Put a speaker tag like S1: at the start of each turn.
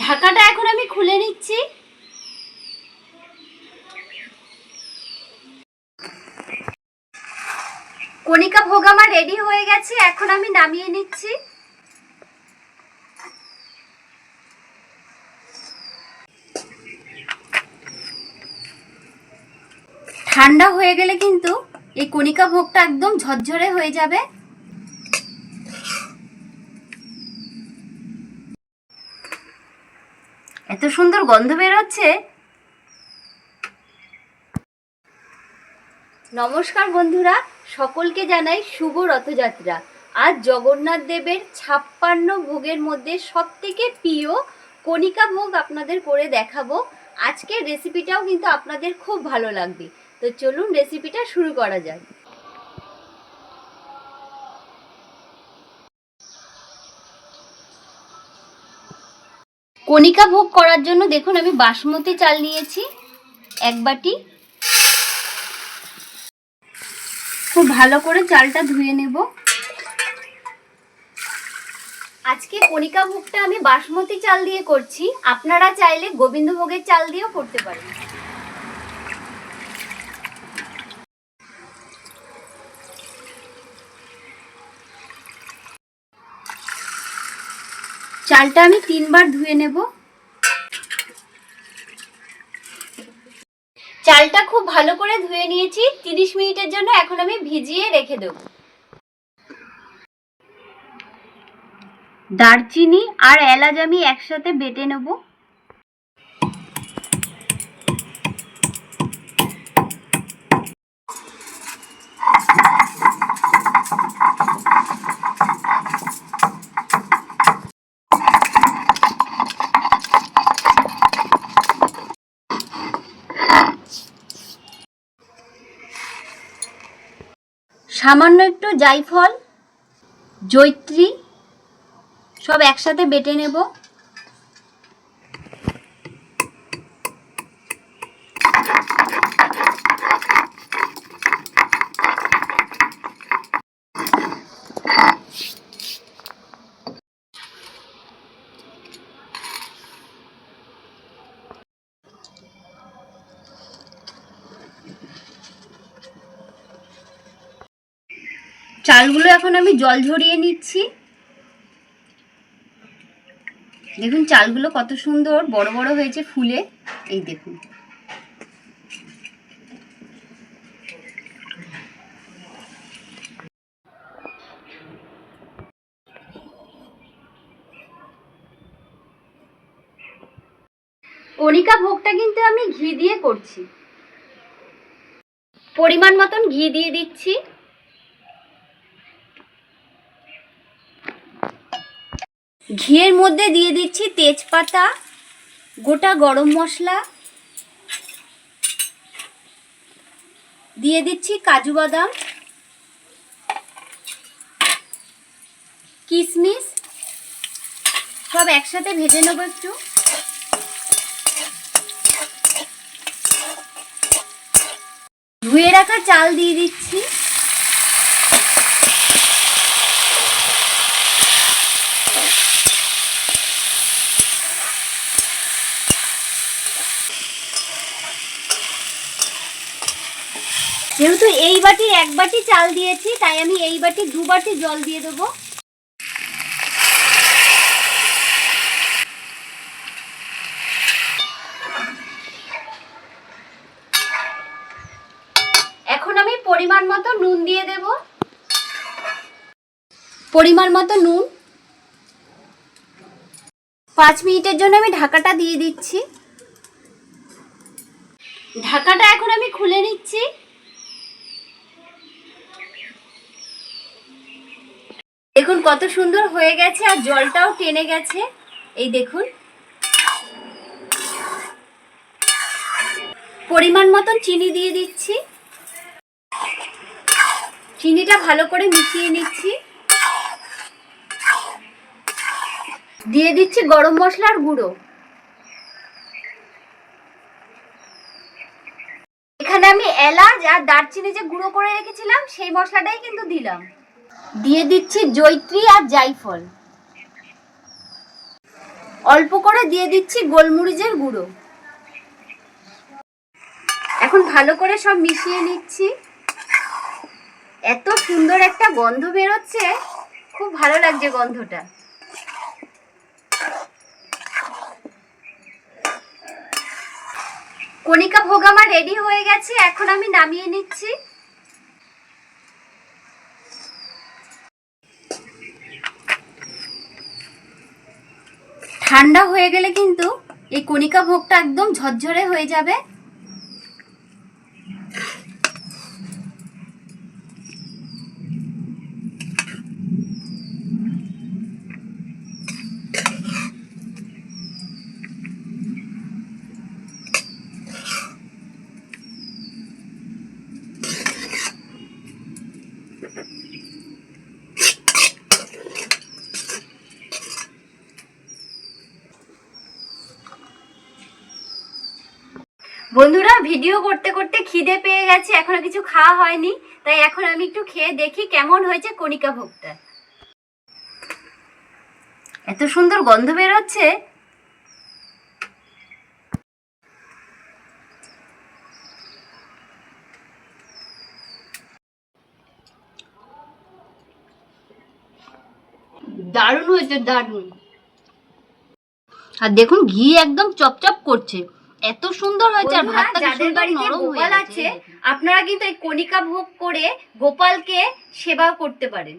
S1: ঢাকাটা এখন আমি খুলে নিচ্ছি। কণিকা ভোগ আমার রেডি হয়ে গেছে, এখন আমি নামিয়ে নিচ্ছি। ঠান্ডা হয়ে গেলে কিন্তু এই কণিকা ভোগটা একদম ঝরঝরে হয়ে যাবে। এত সুন্দর গন্ধ বেরোচ্ছে। নমস্কার বন্ধুরা, সকলকে জানাই শুভ রথযাত্রা। আজ জগন্নাথ দেবের ছাপ্পান্ন ভোগের মধ্যে সব থেকে প্রিয় কণিকা ভোগ আপনাদের করে দেখাবো। আজকের রেসিপিটাও কিন্তু আপনাদের খুব ভালো লাগবে। তো চলুন রেসিপিটা শুরু করা যাক। কণিকা ভোগ করার জন্য দেখুন, আমি বাসমতি চাল নিয়েছি, এক বাটি। খুব ভালো করে চালটা ধুয়ে নেব। আজকে কণিকা ভোগটা আমি বাসমতি চাল দিয়ে করছি। আপনারা চাইলে গোবিন্দভোগের চাল দিয়েও করতে পারেন। চালটা আমি তিনবার ধুয়ে নেব। চালটা খুব ভালো করে ধুয়ে নিয়েছি। তিরিশ মিনিটের জন্য এখন আমি ভিজিয়ে রেখে দেব। দারচিনি আর এলাচ আমি একসাথে বেটে নেব। সামান্য একটু জাইফল জৈত্রী সব একসাথে বেটে নেব। চালগুলো এখন আমি জল ঝরিয়ে নিচ্ছি। দেখুন চালগুলো কত সুন্দর, বড় বড় হয়েছে ফুলে। এই দেখুন। কণিকা ভোগটা কিন্তু আমি ঘি দিয়ে করছি। পরিমাণ মতন ঘি দিয়ে দিচ্ছি। ঘিয়ের মধ্যে দিয়ে দিচ্ছি তেজপাতা, গোটা গরম মশলা, দিয়ে দিচ্ছি কাজু বাদাম, কিশমিশ, সব একসাথে ভেজে নেব একটু। ধুয়ে রাখা চাল দিয়ে দিচ্ছি। যেহেতু এই বাটির এক বাটি চাল দিয়েছি, তাই আমি এই বাটি দু বাটি জল দিয়ে দেবো। এখন আমি পরিমাণ মতো নুন দিয়ে দেব। পরিমাণ মতো নুন। পাঁচ মিনিটের জন্য আমি ঢাকাটা দিয়ে দিচ্ছি। ঢাকাটা এখন আমি খুলে নিচ্ছি। দেখুন কত সুন্দর হয়ে গেছে আর জলটাও টেনে গেছে। এই দেখুন। পরিমাণ মতন চিনি দিয়ে দিচ্ছি। চিনিটা ভালো করে মিশিয়ে নিচ্ছি। দিয়ে দিচ্ছি গরম মশলার গুঁড়ো। এখানে আমি এলাচ আর দারচিনি যে গুঁড়ো করে রেখেছিলাম, সেই মশলাটাই কিন্তু দিলাম। দিয়ে দিচ্ছি জৈত্রী আর জাইফল। অল্প করে দিয়ে দিচ্ছি গোলমরিচের গুঁড়ো। এখন ভালো করে সব মিশিয়ে নিচ্ছি। এত সুন্দর একটা গন্ধ বেরোচ্ছে, খুব ভালো লাগছে গন্ধটা। কণিকা ভোগ আমার রেডি হয়ে গেছে, এখন আমি নামিয়ে নিচ্ছি। ঠান্ডা হয়ে গেলে কিন্তু এই কণিকা ভোগটা একদম ঝরঝরে হয়ে যাবে। বন্ধুরা ভিডিও করতে করতে খিদে পেয়ে গেছে এখনও কিছু খাওয়া হয়নি তাই এখন আমি একটু খেয়ে দেখি কেমন হয়েছে কণিকা ভোগটা। এত সুন্দর গন্ধ বেরোচ্ছে। দারুণ হয়েছে দারুণ। আর দেখুন ঘি একদম চপচপ করছে। এত সুন্দর হয়েছে আর ভাতটা
S2: যাদের বাড়িতে গোপাল আছে আপনারা কিন্তু এই কণিকা ভোগ করে গোপালকে সেবা করতে পারেন।